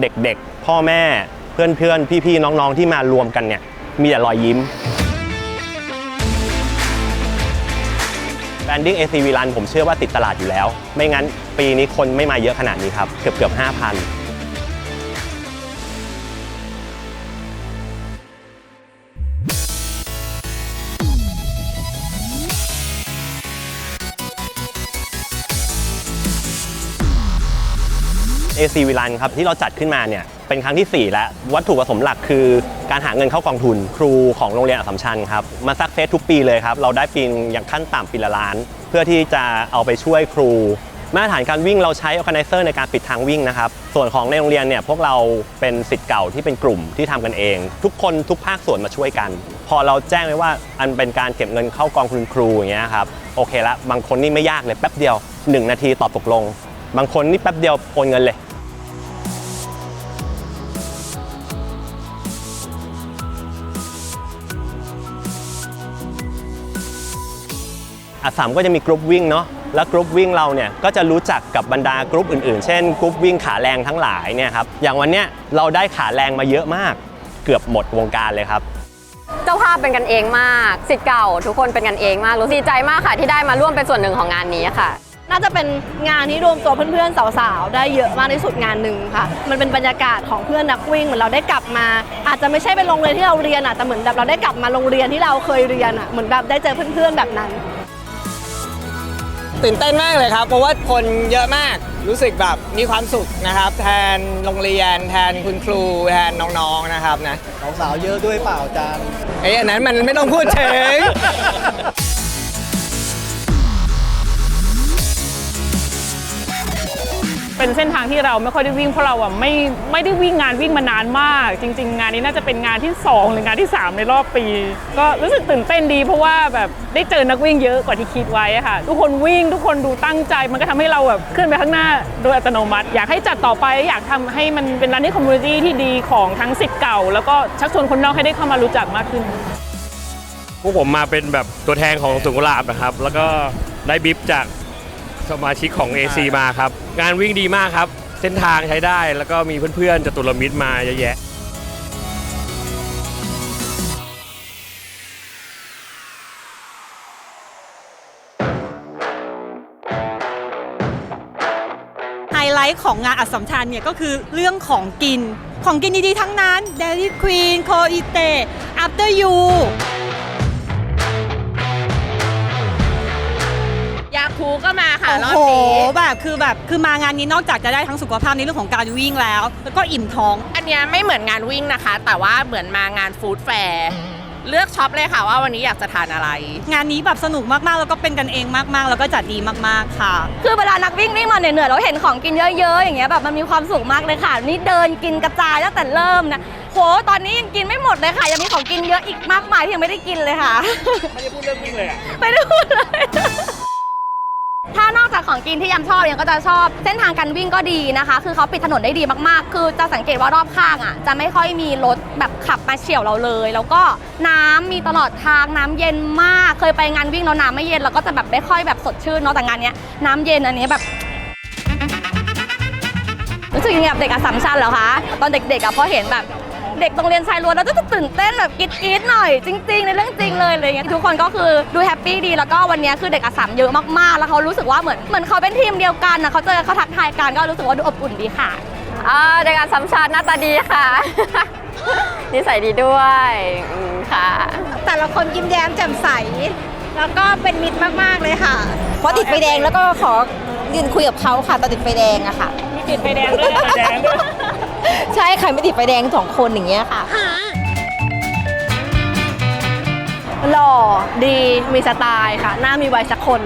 เด็กๆ พ่อแม่เพื่อนๆ พี่ๆ น้องๆ ที่มารวมกันเนี่ย มีแต่รอยยิ้มแบรนดิ้ง ACV Run ผมเชื่อว่าติดตลาดอยู่แล้ว ไม่งั้นปีนี้คนไม่มาเยอะขนาดนี้ครับ เกือบเกือบ5,000 AC วิลันครับที่เราจัดขึ้นมาเนี่ยเป็นครั้งที่ 4 แล้ว วัตถุประสงค์หลักคือ การหาเงินเข้ากองทุนครูของโรงเรียนอัสสัมชัญครับมาซักเซสทุกปีเลยครับ เราได้ปีนอย่างขั้นต่ำปีละล้าน เพื่อที่จะเอาไปช่วยครู มาตรฐานการวิ่งเราใช้ organizer ในการปิดทางวิ่งนะครับส่วนของในโรงเรียนเนี่ยพวกเราเป็นสิทธิ์เก่าที่เป็นกลุ่มที่ทำกันเอง ทุกคนทุกภาคส่วนมาช่วยกัน พอเราแจ้งไว้ว่าอันเป็นการเก็บเงินเข้ากองทุนครูอย่างเงี้ยครับโอเคละบางคนนี่ไม่ยากเลยแป๊บเดียว 1 นาทีตอบตกลง บางคนนี่แป๊บเดียวโอนเงินเลย อัสสัมก็จะมีกรุ๊ปวิ่งเนาะแล้วกรุ๊ปวิ่งเราเนี่ยก็จะรู้จักกับบรรดากรุ๊ปอื่นๆ เช่นกรุ๊ปวิ่งขาแรงทั้งหลายเนี่ยครับอย่างวันเนี้ยเราได้ขาแรงมาเยอะมาก เกือบหมดวงการเลยครับเจ้าภาพเป็นกันเองมากสิทธิ์เก่า ทุกคนเป็นกันเองมากรู้สึกดีใจมากค่ะ ที่ได้มาร่วมเป็นส่วนหนึ่งของงานนี้ค่ะ น่าจะเป็นงานที่รวมตัวเพื่อนๆสาวๆ ได้เยอะมากที่สุดงานหนึ่งค่ะ มันเป็นบรรยากาศของเพื่อนนักวิ่งเหมือนเราได้กลับมา อาจจะไม่ใช่เป็นโรงเรียนที่เราเรียนอะแต่เหมือนแบบเราได้กลับมาโรงเรียนที่เราเคยเรียนอะเหมือนแบบได้เจอเพื่อนๆแบบนั้น ตื่นเต้นมากเลยครับ เพราะว่าคนเยอะมากรู้สึกแบบมีความสุขนะครับ แทนโรงเรียน แทนคุณครูแทนน้องๆนะครับนะสาวๆเยอะด้วยเปล่าจานไอ้ยอันนั้นมันไม่ต้องพูดถึง เป็นเส้นทางที่เราไม่ค่อยได้วิ่งเพราะเราอะไม่ไม่ได้วิ่งงานวิ่งมานานมาก จริง ๆ งานนี้น่าจะเป็นงานที่ 2 หรืองานที่ 3 ในรอบปี ก็รู้สึกตื่นเต้นดีเพราะว่าแบบได้เจอนักวิ่งเยอะกว่าที่คิดไว้ค่ะ ทุกคนวิ่งทุกคนดูตั้งใจ มันก็ทำให้เราแบบขึ้นไปข้างหน้าโดยอัตโนมัติ อยากให้จัดต่อไปอยากทำให้มันเป็นร้านที่คอมมูนิตี้ที่ดีของทั้งสิทธิ์เก่า แล้วก็ชักชวนคนนอกให้ได้เข้ามารู้จักมากขึ้นพวกผมมาเป็นแบบตัวแทนของสวนกุลาบนะครับ แล้วก็ได้บิฟจากสมาชิกของ AC มาครับ งานวิ่งดีมากครับ เส้นทางใช้ได้แล้วก็มีเพื่อนๆจตุรมิตรมาเยอะแยะไฮไลท์ของงานอัสสัมชัญเนี่ยก็คือเรื่องของกิน ของกินดีๆทั้งนั้น Dairy Queen c o i t e After You ยาคูก็มาค่ะโอ้รอบโหนี้แบบคือแบบคือมางานนี้นอกจากจะได้ทั้งสุขภาพในเรื่องของการวิ่งแล้ว แล้วก็อิ่มท้อง อันเนี้ยไม่เหมือนงานวิ่งนะคะ แต่ว่าเหมือนมางานฟู้ดแฟร์เลือกช็อปเลยค่ะว่าวันนี้อยากจะทานอะไร งานนี้แบบสนุกมากๆ แล้วก็เป็นกันเองมากๆ แล้วก็จัดดีมากๆค่ะ คือเวลานักวิ่งวิ่งมาเหนื่อยๆเราเห็นของกินเยอะๆ อย่างเงี้ยแบบมันมีความสุขมากเลยค่ะ นี่เดินกินกระจายตั้งแต่เริ่มนะโหตอนนี้ยังกินไม่หมดเลยค่ะ ยังมีของกินเยอะอีกมากมายที่ยังไม่ได้กินเลยค่ะ ไม่ได้พูดเรื่องวิ่งเลยอะไม่ได้พูดเลยถ้านอก จากของกินที่ยำชอบยังก็จะชอบ เส้นทางการวิ่งก็ดีนะคะ คือเขาปิดถนนได้ดีมากๆ คือจะสังเกตว่ารอบข้างอะจะไม่ค่อยมีรถแบบขับมาเฉี่ยวเราเลย แล้วก็น้ำมีตลอดทางน้ำเย็นมาก เคยไปงานวิ่งแล้วน้ำไม่เย็นเราก็จะแบบไม่ค่อยแบบสดชื่นเนาะแต่งานเนี้ยน้ำเย็นอันนี้แบบรู้สึกยังไงกับเด็กอัสสัมชัญเหรอคะ ตอนเด็กๆอะพอเห็นแบบ เด็กโรงเรียนชายล้วนแล้วจะตื่นเต้นแบบกรี๊ดๆหน่อย จริง ๆ ในเรื่องจริงเลยอะไรเงี้ยทุกคนก็คือดูแฮปปี้ดีแล้วก็วันนี้คือเด็กอัสสัมเยอะมากๆ แล้วเขารู้สึกว่าเหมือนเหมือนเขาเป็นทีมเดียวกันนะเขาเจอเขาทักทายกันก็รู้สึกว่าดูอบอุ่นดีค่ะเด็กอัสสัมชัญหน้าตาดีค่ะนิสัยดีด้วยค่ะ แต่ละคนยิ้มแย้มแจ่มใส แล้วก็เป็นมิตรมาก ๆ เลยค่ะพอติดไฟแดงแล้วก็ขอยืนคุยกับเขาค่ะตอนติดไฟแดงอะค่ะ มีติดไฟแดงด้วยไฟแดงด้วย ใช่ใครไม่ติดไฟแดงสองคนอย่างเงี้ยค่ะ หล่อดีมีสไตล์ค่ะ หน้ามีวัยสักคน